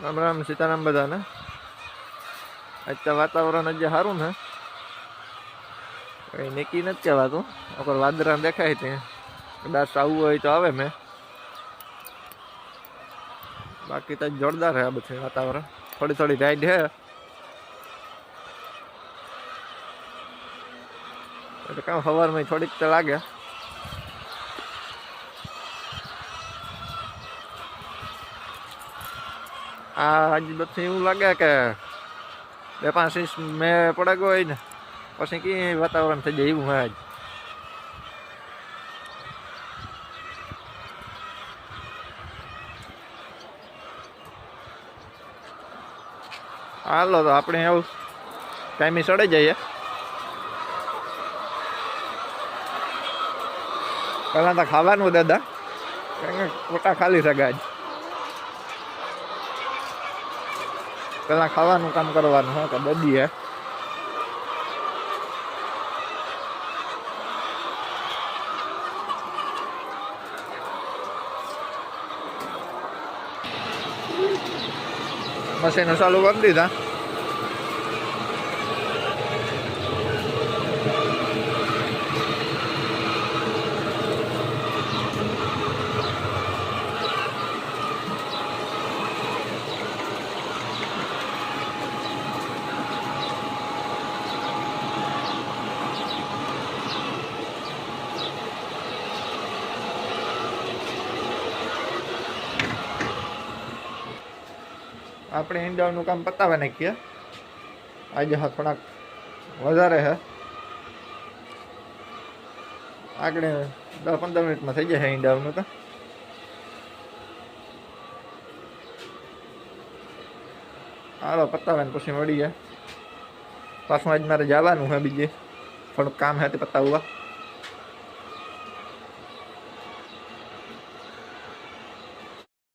રામ રામ, સીતારામ બધાને. અત્યારે વાતાવરણ જે સારું ને? કઈ નીકી નથી કહેવાતું. અગર વાદરા દેખાય તે કદાચ આવવું હોય તો આવે મેં. બાકી તો જોરદાર હે આ બધું વાતાવરણ. થોડી થોડી રાઈડ છે. એટલે કામ સવારમાં થોડીક તો લાગે. આ હજી બધી એવું લાગે કે બે પાંચ ઇંચ મેં પડાગ્યો હોય ને, પછી કઈ વાતાવરણ થઈ જાય એવું હોય. આજ હાલો, તો આપણે એવું ટાઈમે ચડી જઈએ. પહેલાં તો ખાવાનું દાદા. કોટા ખાલી શકાય આજ પહેલાં ખાવાનું કામ કરવાનું હા કે દદી હે મશીનો ચાલુ કરી દીધા આપણે ઈંડાનું કામ પતાવી નાખીએ. આજે હા થોડાક વધારે છે આગળ દસ પંદર મિનિટમાં થઈ જશે ઈંડાનું તો. હાલો પતાવે ને પછી મળીએ. પાછું આજ મારે જવાનું છે બીજે. થોડુંક કામ છે તે પતાવવા.